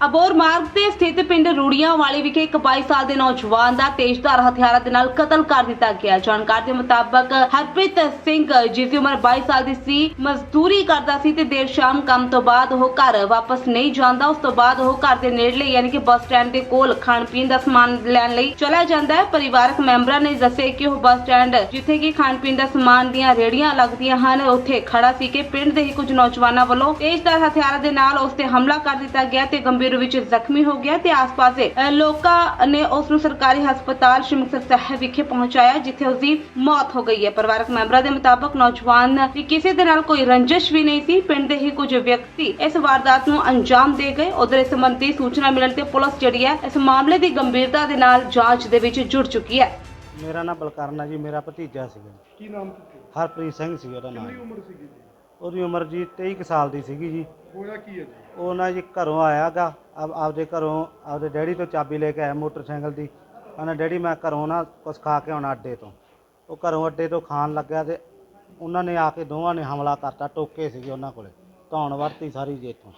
ਅਬੋਰ ਮਾਰਗ ਤੇ ਸਥਿਤ ਪਿੰਡ ਰੂੜੀਆਂ ਵਾਲੀ ਵਿਖੇ ਇੱਕ 22 ਸਾਲ ਦੇ ਨੌਜਵਾਨ ਦਾ ਤੇਜ਼ਧਾਰ ਹਥਿਆਰਾਂ ਦੇ ਨਾਲ ਕਤਲ ਕਰ ਦਿੱਤਾ ਗਿਆ। ਜਾਣਕਾਰੀ ਦੇ ਮੁਤਾਬਕ ਹਰਪ੍ਰੀਤ ਸਿੰਘ, ਜਿਸ ਦੀ ਉਮਰ 22 ਸਾਲ ਦੀ ਸੀ, ਮਜ਼ਦੂਰੀ ਕਰਦਾ ਸੀ ਤੇ ਦੇਰ ਸ਼ਾਮ ਕੰਮ ਤੋਂ ਬਾਅਦ ਉਹ ਘਰ ਵਾਪਸ ਨਹੀਂ ਜਾਂਦਾ। ਉਸ ਤੋਂ ਬਾਅਦ ਉਹ ਘਰ ਦੇ ਨੇੜਲੇ ਯਾਨੀ ਕਿ ਬੱਸ ਸਟੈਂਡ ਦੇ ਕੋਲ ਖਾਣ ਪੀਣ ਦਾ ਸਮਾਨ ਲੈਣ ਲਈ ਚਲਾ ਜਾਂਦਾ ਹੈ। ਪਰਿਵਾਰਕ ਮੈਂਬਰਾਂ ਨੇ ਦੱਸਿਆ ਕਿ ਉਹ ਬੱਸ ਸਟੈਂਡ ਜਿੱਥੇ ਕਿ ਖਾਣ ਪੀਣ ਦਾ ਸਮਾਨ ਦੀਆਂ ਰੇੜੀਆਂ ਲੱਗਦੀਆਂ ਹਨ, ਉੱਥੇ ਖੜਾ ਸੀ ਕਿ ਪਿੰਡ ਦੇ ਹੀ ਕੁਝ ਨੌਜਵਾਨਾਂ ਵੱਲੋਂ ਤੇਜ਼ਧਾਰ ਹਥਿਆਰਾਂ ਦੇ ਨਾਲ ਉਸ ਤੇ ਹਮਲਾ ਕਰ ਦਿੱਤਾ ਗਿਆ ਤੇ ਗੰਭੀਰ ਰੂਪ ਵਿੱਚ ਜ਼ਖਮੀ ਹੋ ਗਿਆ ਤੇ ਆਸ-ਪਾਸ ਦੇ ਲੋਕਾਂ ਨੇ ਉਸ ਨੂੰ ਸਰਕਾਰੀ ਹਸਪਤਾਲ ਸ਼੍ਰੀ ਮੁਕਤਸਰ ਸਾਹਿਬ ਵਿਖੇ ਪਹੁੰਚਾਇਆ ਜਿੱਥੇ ਉਸ ਦੀ ਮੌਤ ਹੋ ਗਈ ਹੈ। ਪਰਿਵਾਰਕ ਮੈਂਬਰਾਂ ਦੇ ਮੁਤਾਬਕ ਨੌਜਵਾਨ ਦੀ ਕਿਸੇ ਦੇ ਨਾਲ ਕੋਈ ਰੰਜਿਸ਼ ਵੀ ਨਹੀਂ ਸੀ ਪਿੰਡ ਦੇ ਹੀ ਕੁਝ ਵਿਅਕਤੀ ਇਸ ਵਾਰਦਾਤ ਨੂੰ ਅੰਜਾਮ ਦੇ ਗਏ। ਉਧਰ ਇਸ ਸੰਬੰਧੀ ਸੂਚਨਾ ਮਿਲਣ ਤੇ ਪੁਲਿਸ ਜਿਹੜੀ ਹੈ ਇਸ ਮਾਮਲੇ ਦੀ ਗੰਭੀਰਤਾ ਦੇ ਨਾਲ ਜਾਂਚ ਦੇ ਵਿੱਚ ਜੁੜ ਚੁੱਕੀ ਹੈ। ਮੇਰਾ ਨਾਮ ਬਲਕਰਨ ਹੈ ਜੀ ਮੇਰਾ ਭਤੀਜਾ ਸੀਗਾ। ਕੀ ਨਾਮ ਸੀ? ਹਰਪ੍ਰੀਤ ਸਿੰਘ ਸੀ ਉਹਦਾ ਨਾਮ। ਕਿੰਨੀ ਉਮਰ ਸੀਗੀ ਜੀ? ਉਹਦੀ ਉਮਰ ਜੀ 23 ਕੁ ਸਾਲ ਦੀ ਸੀਗੀ ਜੀ। ਹੋਇਆ ਕੀ ਹੈ ਜੀ? ਉਹ ਨਾ ਜੀ ਘਰੋਂ ਆਇਆਗਾ ਆਪਦੇ ਘਰੋਂ ਆਪਦੇ ਡੈਡੀ ਤੋਂ ਚਾਬੀ ਲੈ ਕੇ ਆਇਆ ਮੋਟਰਸਾਈਕਲ ਦੀ। ਕਹਿੰਦਾ ਡੈਡੀ ਮੈਂ ਘਰੋਂ ਨਾ ਕੁਛ ਖਾ ਕੇ ਆਉਣਾ ਅੱਡੇ ਤੋਂ। ਉਹ ਘਰੋਂ ਅੱਡੇ ਤੋਂ ਖਾਣ ਲੱਗਿਆ ਤੇ ਉਹਨਾਂ ਨੇ ਆ ਕੇ ਦੋਵਾਂ ਨੇ ਹਮਲਾ ਕਰਤਾ ਟੋਕੇ ਸੀਗੇ ਉਹਨਾਂ ਕੋਲੇ। ਧੌਣ ਵਰਤੀ ਸਾਰੀ ਜੀ ਇੱਥੋਂ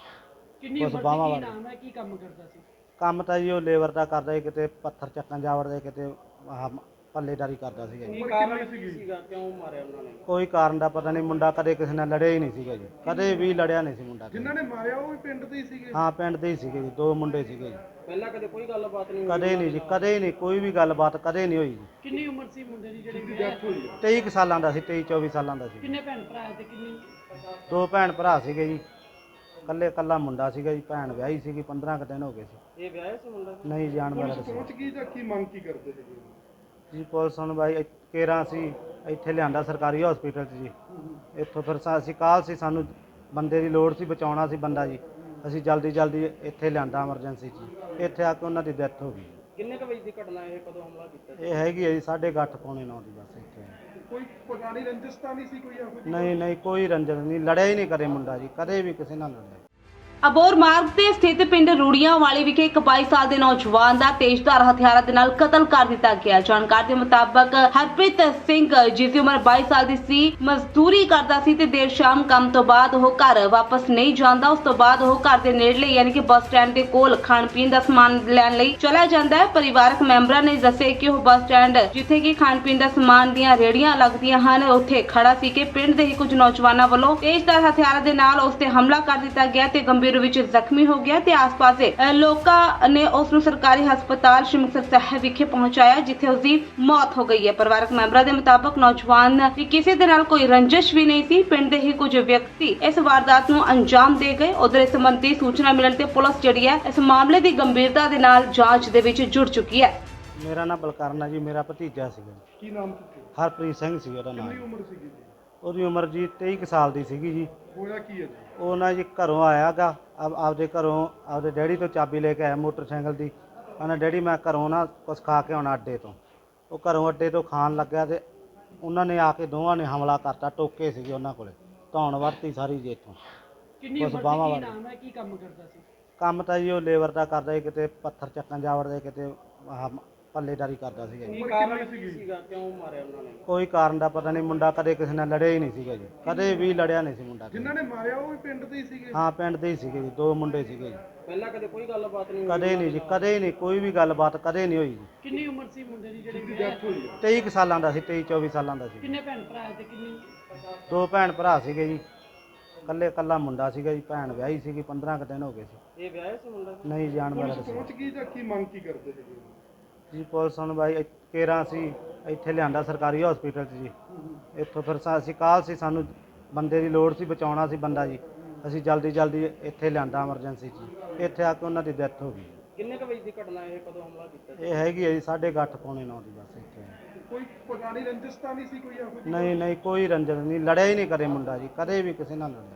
ਕਿੰਨੀ ਉਸ ਉਮਰ ਬਾਹਾਂ ਸੀ ਕੀ ਵਾਲੀ। ਨਾਮ ਹੈ? ਕੀ ਕੰਮ ਕਰਦਾ ਸੀ? ਕੰਮ ਤਾਂ ਜੀ ਉਹ ਲੇਬਰ ਦਾ ਕਰਦਾ ਸੀ ਕਿਤੇ ਪੱਥਰ ਚੱਕਣ ਜਾਵੜਦੇ ਕਿਤੇ ਆਹ ਪੱਲੇਦਾਰੀ ਕਰਦਾ ਸੀਗਾ ਜੀ। ਉਮਰ ਕਿੰਨੀ ਸੀਗੀ? ਕਿਉਂ ਮਾਰਿਆ ਉਹਨਾਂ ਨੇ? ਕੋਈ ਕਾਰਨ ਦਾ ਪਤਾ ਨਹੀਂ ਮੁੰਡਾ ਕਦੇ ਕਿਸੇ ਨਾਲ ਲੜਿਆ ਹੀ ਨਹੀਂ ਸੀਗਾ ਜੀ। ਕਦੇ ਵੀ ਲੜਿਆ ਨਹੀਂ ਸੀ ਮੁੰਡਾ ਕਦੇ। ਜਿਨ੍ਹਾਂ ਨੇ ਮਾਰਿਆ ਉਹ ਵੀ ਪਿੰਡ ਦੇ ਹੀ ਸੀਗੇ? ਹਾਂ ਪਿੰਡ ਦੇ ਹੀ ਸੀਗੇ ਜੀ ਦੋ ਮੁੰਡੇ ਸੀਗੇ ਜੀ। ਪਹਿਲਾਂ ਕਦੇ ਕੋਈ ਗੱਲਬਾਤ ਨਹੀਂ ਕਦੇ ਨਹੀਂ ਜੀ ਕਦੇ ਹੀ ਨਹੀਂ ਕੋਈ ਵੀ ਗੱਲਬਾਤ ਕਦੇ ਨਹੀਂ ਹੋਈ ਜੀ। ਕਿੰਨੀ ਉਮਰ ਸੀ ਮੁੰਡੇ ਦੀ ਜਿਹੜੀ ਡੈਥ ਹੋਈ ਹੈ 23 ਕੁ ਸਾਲਾਂ ਦਾ ਸੀ 23 24 ਸਾਲਾਂ ਦਾ ਸੀ। ਕਿੰਨੇ ਭੈਣ ਭਰਾ ਤੇ ਕਿੰਨੀ? ਦੋ ਭੈਣ ਭਰਾ ਸੀਗੇ ਜੀ। ਕੱਲੇ ਕੱਲਾ ਮੁੰਡਾ ਸੀਗਾ ਜੀ ਭੈਣ ਵਿਆਹੀ ਸੀਗੀ 15 ਕੁ ਦਿਨ ਹੋ ਗਏ ਸੀ। ਇਹ ਵਿਆਹ ਸੀ ਮੁੰਡਾ? ਨਹੀਂ ਜਾਣ ਵਾਲਾ ਪੁਲਿਸ ਸੀ ਪਹੁੰਚ ਗਈ ਜਾਂ ਕੀ ਮੰਗ ਕੀ ਕਰਦੇ ਸੀਗੇ? ਜੀ ਪੁਲਿਸ ਹੁਣ ਬਾਈ ਕੇਰਾ ਸੀ ਇੱਥੇ ਲਿਆਂਦਾ ਸਰਕਾਰੀ ਹਸਪੀਟਲ 'ਚ ਜੀ। ਇੱਥੋਂ ਫਿਰ ਸਾ- ਅਸੀਂ ਕਾਲ ਸੀ ਸਾਨੂੰ ਬੰਦੇ ਦੀ ਲੋੜ ਸੀ ਬਚਾਉਣਾ ਸੀ ਬੰਦਾ ਜੀ। ਅਸੀਂ ਜਲਦੀ ਜਲਦੀ ਇੱਥੇ ਲਿਆਂਦਾ ਐਮਰਜੈਂਸੀ 'ਚ ਜੀ। ਇੱਥੇ ਆ ਕੇ ਉਹਨਾਂ ਦੀ ਡੈਥ ਹੋ ਗਈ। ਕਿੰਨੇ ਕੁ ਵਜੇ ਦੀ ਘਟਨਾ ਇਹ ਕਦੋਂ ਹਮਲਾ ਕੀਤਾ ਇਹ ਹੈਗੀ ਹੈ ਜੀ 8:30 ਪੌਣੇ 9 ਦੀ ਬਸ ਇੱਥੇ। ਕੋਈ ਪੁਰਾਣੀ ਰੰਜਿਸ਼ ਤਾਂ ਨਹੀਂ ਸੀ ਕੋਈ ਇਹੋ ਜਿਹੀ? ਨਹੀਂ ਨਹੀਂ ਕੋਈ ਰੰਜਨ ਨਹੀਂ ਲੜਿਆ ਹੀ ਨਹੀਂ ਕਦੇ ਮੁੰਡਾ ਜੀ ਕਦੇ ਵੀ ਕਿਸੇ ਨਾਲ ਲੜਿਆ। ਅਬੋਰ ਮਾਰਗ ਤੇ ਸਥਿਤ ਪਿੰਡ ਰੂੜੀਆਂ ਵਾਲੀ ਵਿਖੇ ਇੱਕ 22 ਸਾਲ ਦੇ ਨੌਜਵਾਨ ਦਾ ਤੇਜ਼ਧਾਰ ਹਥਿਆਰਾਂ ਦੇ ਨਾਲ ਕਤਲ ਕਰ ਦਿੱਤਾ ਗਿਆ। ਜਾਣਕਾਰੀ ਦੇ ਮੁਤਾਬਕ ਹਰਪ੍ਰੀਤ ਸਿੰਘ, ਜਿਸ ਦੀ ਉਮਰ 22 ਸਾਲ ਦੀ ਸੀ, ਮਜ਼ਦੂਰੀ ਕਰਦਾ ਸੀ ਤੇ ਦੇਰ ਸ਼ਾਮ ਕੰਮ ਤੋਂ ਬਾਅਦ ਉਹ ਘਰ ਵਾਪਸ ਨਹੀਂ ਜਾਂਦਾ। ਉਸ ਤੋਂ ਬਾਅਦ ਉਹ ਘਰ ਦੇ ਨੇੜਲੇ ਯਾਨੀ ਕਿ ਬੱਸ ਸਟੈਂਡ ਦੇ ਕੋਲ ਖਾਣ ਪੀਣ ਦਾ ਸਮਾਨ ਲੈਣ ਲਈ ਚਲਾ ਜਾਂਦਾ ਹੈ। ਪਰਿਵਾਰਕ ਮੈਂਬਰਾਂ ਨੇ ਦੱਸਿਆ ਕਿ ਉਹ ਬੱਸ ਸਟੈਂਡ ਜਿੱਥੇ ਕਿ ਖਾਣ ਪੀਣ ਦਾ ਸਮਾਨ ਦੀਆਂ ਰੇੜੀਆਂ ਲੱਗਦੀਆਂ ਹਨ, ਉੱਥੇ ਖੜਾ ਸੀ ਕਿ ਪਿੰਡ ਦੇ ਹੀ ਕੁਝ ਨੌਜਵਾਨਾਂ ਵੱਲੋਂ ਤੇਜ਼ਧਾਰ ਹਥਿਆਰਾਂ ਦੇ ਨਾਲ ਉਸ ਤੇ ਹਮਲਾ ਕਰ ਦਿੱਤਾ ਗਿਆ ਤੇ ਗੰਭੀਰ ਰੂਪ ਵਿੱਚ ਜ਼ਖਮੀ ਹੋ ਗਿਆ ਤੇ ਆਸ-ਪਾਸ ਦੇ ਲੋਕਾਂ ਨੇ ਉਸ ਨੂੰ ਸਰਕਾਰੀ ਹਸਪਤਾਲ ਸ਼੍ਰੀ ਮੁਕਤਸਰ ਸਾਹਿਬ ਵਿਖੇ ਪਹੁੰਚਾਇਆ ਜਿੱਥੇ ਉਸ ਦੀ ਮੌਤ ਹੋ ਗਈ ਹੈ। ਪਰਿਵਾਰਕ ਮੈਂਬਰਾਂ ਦੇ ਮੁਤਾਬਕ ਨੌਜਵਾਨ ਦੀ ਕਿਸੇ ਦੇ ਨਾਲ ਕੋਈ ਰੰਜਿਸ਼ ਵੀ ਨਹੀਂ ਸੀ। ਪਿੰਡ ਦੇ ਹੀ ਕੁਝ ਵਿਅਕਤੀ ਇਸ ਵਾਰਦਾਤ ਨੂੰ ਅੰਜਾਮ ਦੇ ਗਏ। ਉਧਰ ਇਸ ਸੰਬੰਧੀ ਸੂਚਨਾ ਮਿਲਣ ਤੇ ਪੁਲਿਸ ਜਿਹੜੀ ਹੈ ਇਸ ਮਾਮਲੇ ਦੀ ਗੰਭੀਰਤਾ ਦੇ ਨਾਲ ਜਾਂਚ ਦੇ ਵਿੱਚ ਜੁੜ ਚੁੱਕੀ ਹੈ। ਮੇਰਾ ਨਾਮ ਬਲਕਰਨ ਹੈ ਜੀ ਮੇਰਾ ਭਤੀਜਾ ਸੀਗਾ। ਕੀ ਨਾਮ ਸੀ? ਹਰਪ੍ਰੀਤ ਸਿੰਘ ਸੀ ਉਹਦਾ ਕਿੰਨੀ ਨਾਮ ਉਮਰ ਸੀਗੀ ਜੀ? ਉਹਦੀ ਉਮਰ ਜੀ 23 ਕੁ ਸਾਲ ਦੀ ਸੀਗੀ ਜੀ। ਹੋਇਆ ਕੀ ਹੈ ਜੀ? ਉਹ ਨਾ ਜੀ ਘਰੋਂ ਆਇਆਗਾ ਆਪਦੇ ਘਰੋਂ ਆਪਦੇ ਡੈਡੀ ਤੋਂ ਚਾਬੀ ਲੈ ਕੇ ਆਇਆ ਮੋਟਰਸਾਈਕਲ ਦੀ। ਕਹਿੰਦਾ ਡੈਡੀ ਮੈਂ ਘਰੋਂ ਨਾ ਕੁਛ ਖਾ ਕੇ ਆਉਣਾ ਅੱਡੇ ਤੋਂ। ਉਹ ਘਰੋਂ ਅੱਡੇ ਤੋਂ ਖਾਣ ਲੱਗਿਆ ਤੇ ਉਹਨਾਂ ਨੇ ਆ ਕੇ ਦੋਵਾਂ ਨੇ ਹਮਲਾ ਕਰਤਾ ਟੋਕੇ ਸੀਗੇ ਉਹਨਾਂ ਕੋਲੇ। ਧੌਣ ਵਰਤੀ ਸਾਰੀ ਜੀ ਇੱਥੋਂ। ਕਿੰਨੀ ਉਸ ਉਮਰ ਬਾਹਾਂ ਸੀ ਕੀ ਵਾਲੀ। ਨਾਮ ਹੈ? ਕੀ ਕੰਮ ਕਰਦਾ ਸੀ? ਕੰਮ ਤਾਂ ਜੀ ਉਹ ਲੇਬਰ ਦਾ ਕਰਦਾ ਸੀ ਕਿਤੇ ਪੱਥਰ ਚੱਕਣ ਜਾਵੜਦੇ ਕਿਤੇ ਆਹ ਪੱਲੇਦਾਰੀ ਕਰਦਾ ਸੀਗਾ ਜੀ। ਉਮਰ ਕਿੰਨੀ ਸੀਗੀ? ਸੀਗਾ? ਕਿਉਂ ਮਾਰਿਆ ਉਹਨਾਂ ਨੇ? ਕੋਈ ਕਾਰਨ ਦਾ ਪਤਾ ਨਹੀਂ ਮੁੰਡਾ ਕਦੇ ਕਿਸੇ ਨਾਲ ਲੜਿਆ ਹੀ ਨਹੀਂ ਸੀਗਾ ਜੀ। ਕਦੇ ਵੀ ਲੜਿਆ ਨਹੀਂ ਸੀ ਮੁੰਡਾ ਕਦੇ। ਜਿਨ੍ਹਾਂ ਨੇ ਮਾਰਿਆ ਉਹ ਵੀ ਪਿੰਡ ਦੇ ਹੀ ਸੀਗੇ? ਹਾਂ ਪਿੰਡ ਦੇ ਹੀ ਸੀਗੇ ਜੀ ਦੋ ਮੁੰਡੇ ਸੀਗੇ ਜੀ। ਪਹਿਲਾਂ ਕਦੇ ਕੋਈ ਗੱਲਬਾਤ ਨਹੀਂ ਕਦੇ ਨਹੀਂ ਜੀ ਕਦੇ ਹੀ ਨਹੀਂ ਕੋਈ ਵੀ ਗੱਲਬਾਤ ਕਦੇ ਨਹੀਂ ਹੋਈ ਜੀ। ਕਿੰਨੀ ਉਮਰ ਸੀ ਮੁੰਡੇ ਦੀ ਜਿਹੜੀ ਦੀ ਡੈਥ ਹੋਈ? ਹੈ 23 ਕੁ ਸਾਲਾਂ ਦਾ ਸੀ 23 24 ਸਾਲਾਂ ਦਾ ਸੀ। ਕਿੰਨੇ ਭੈਣ ਭਰਾ ਤੇ ਕਿੰਨੀ? ਦੋ ਭੈਣ ਭਰਾ ਸੀਗੇ ਜੀ। ਕੱਲੇ ਕੱਲਾ ਮੁੰਡਾ ਸੀਗਾ ਜੀ ਭੈਣ ਵਿਆਹੀ ਸੀਗੀ 15 ਕੁ ਦਿਨ ਹੋ ਗਏ ਸੀ। ਇਹ ਵਿਆਹ ਸੀ ਮੁੰਡਾ? ਨਹੀਂ ਜਾਣ ਵਾਲਾ ਪੁਲਿਸ ਸੀ ਪਹੁੰਚ ਗਈ ਜਾਂ ਕੀ ਮੰਗ ਕੀ ਕਰਦੇ ਸੀਗੇ? ਜੀ ਪੁਲਿਸ ਬਾਈ ਕੇਰਾ ਸੀ ਇੱਥੇ ਲਿਆਂਦਾ ਸਰਕਾਰੀ ਹਸਪੀਟਲ 'ਚ ਜੀ। ਇੱਥੋਂ ਫਿਰ ਸਾ- ਅਸੀਂ ਕਾਲ ਸੀ ਸਾਨੂੰ ਬੰਦੇ ਦੀ ਲੋੜ ਸੀ ਬਚਾਉਣਾ ਸੀ ਬੰਦਾ ਜੀ। ਅਸੀਂ ਜਲਦੀ ਜਲਦੀ ਇੱਥੇ ਲਿਆਂਦਾ ਐਮਰਜੈਂਸੀ 'ਚ ਜੀ। ਇੱਥੇ ਆ ਕੇ ਉਹਨਾਂ ਦੀ ਡੈਥ ਹੋ ਗਈ। ਕਿੰਨੇ ਕੁ ਵਜੇ ਦੀ ਘਟਨਾ ਇਹ ਕਦੋਂ ਹਮਲਾ ਕੀਤਾ ਇਹ ਹੈਗੀ ਹੈ ਜੀ 8:30 ਪੌਣੇ 9 ਦੀ ਬਸ ਇੱਥੇ। ਕੋਈ ਪੁਰਾਣੀ ਰੰਜਿਸ਼ ਤਾਂ ਨਹੀਂ ਸੀ ਕੋਈ ਇਹੋ ਜਿਹੀ? ਨਹੀਂ ਨਹੀਂ ਕੋਈ ਰੰਜਨ ਨਹੀਂ ਲੜਿਆ ਹੀ ਨਹੀਂ ਕਦੇ ਮੁੰਡਾ ਜੀ ਕਦੇ ਵੀ ਕਿਸੇ ਨਾਲ ਲੜਿਆ।